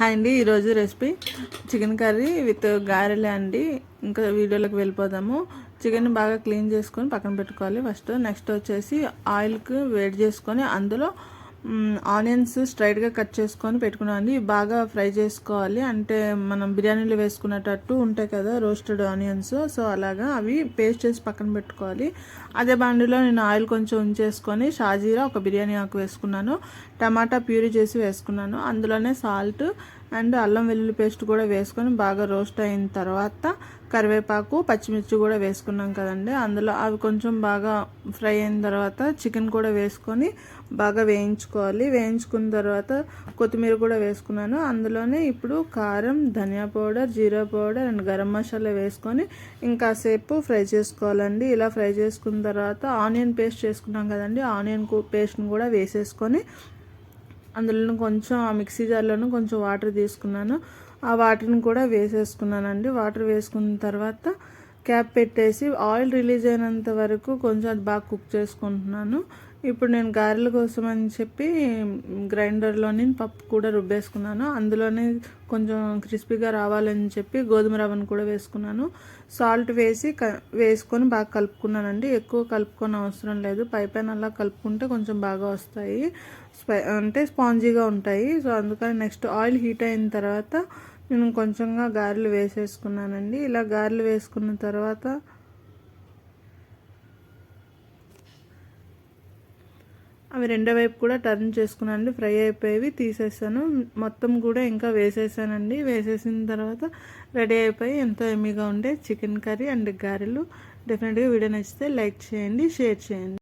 Hi అండి ఈరోజు recipe chicken curry with గారెలే అండి. ఇంకా వీడియోలోకి వెళ్ళిపోదాము. చికెన్ బాగా క్లీన్ చేసుకొని పక్కన పెట్టుకోవాలి. ఫస్ట్ నెక్స్ట్ వచ్చేసి ఆయిల్కి వేడి చేసుకొని అందులో ఆనియన్స్ స్ట్రైట్గా కట్ చేసుకొని పెట్టుకున్నాను బాగా ఫ్రై చేసుకోవాలి. అంటే మనం బిర్యానీలో వేసుకునేటట్టు ఉంటాయి కదా రోస్టెడ్ ఆనియన్స్ సో అలాగా అవి పేస్ట్ చేసి పక్కన పెట్టుకోవాలి. అదే బండిలో నేను ఆయిల్ కొంచెం ఉంచేసుకొని షాజీరా ఒక బిర్యానీ ఆకు వేసుకున్నాను. టమాటా ప్యూరీ చేసి వేసుకున్నాను. అందులోనే సాల్ట్ అండ్ అల్లం వెల్లుల్లి పేస్ట్ కూడా వేసుకొని బాగా రోస్ట్ అయిన తర్వాత కరివేపాకు పచ్చిమిర్చి కూడా వేసుకున్నాం కదండి. అందులో అవి కొంచెం బాగా ఫ్రై అయిన తర్వాత చికెన్ కూడా వేసుకొని బాగా వేయించుకోవాలి. వేయించుకున్న తర్వాత కొత్తిమీర కూడా వేసుకున్నాను. అందులోనే ఇప్పుడు కారం ధనియా పౌడర్ జీరా పౌడర్ అండ్ గరం మసాలా వేసుకొని ఇంకాసేపు ఫ్రై చేసుకోవాలండి. ఇలా ఫ్రై చేసుకున్న తర్వాత ఆనియన్ పేస్ట్ చేసుకున్నాం కదండి. ఆనియన్ పేస్ట్ని కూడా వేసేసుకొని అందులో కొంచెం ఆ మిక్సీ జార్లోను కొంచెం వాటర్ తీసుకున్నాను. ఆ వాటర్ని కూడా వేసేసుకున్నానండి. వాటర్ వేసుకున్న తర్వాత క్యాప్ పెట్టేసి ఆయిల్ రిలీజ్ అయినంత వరకు కొంచెం అది బాగా కుక్ చేసుకుంటున్నాను. ఇప్పుడు నేను గారెల కోసం అని చెప్పి గ్రైండర్లోని పప్పు కూడా రుబ్బేసుకున్నాను. అందులోనే కొంచెం క్రిస్పీగా రావాలని చెప్పి గోధుమ రవ్వను కూడా వేసుకున్నాను. సాల్ట్ వేసి క వేసుకొని బాగా కలుపుకున్నానండి. ఎక్కువ కలుపుకొని అవసరం లేదు. పై పైన అలా కలుపుకుంటే కొంచెం బాగా వస్తాయి. అంటే స్పాంజీగా ఉంటాయి. సో అందుకని నెక్స్ట్ ఆయిల్ హీట్ అయిన తర్వాత నేను కొంచెంగా గారెలు వేసేసుకున్నానండి. ఇలా గారెలు వేసుకున్న తర్వాత అవి రెండో వైపు కూడా టర్న్ చేసుకున్నానండి. ఫ్రై అయిపోయేవి తీసేసాను. మొత్తం కూడా ఇంకా వేసేసానండి. వేసేసిన తర్వాత రెడీ అయిపోయి ఎంతో ఎమ్మీగా ఉండే చికెన్ కర్రీ అండ్ గారెలు. డెఫినెట్గా వీడియో నచ్చితే లైక్ చేయండి షేర్ చేయండి.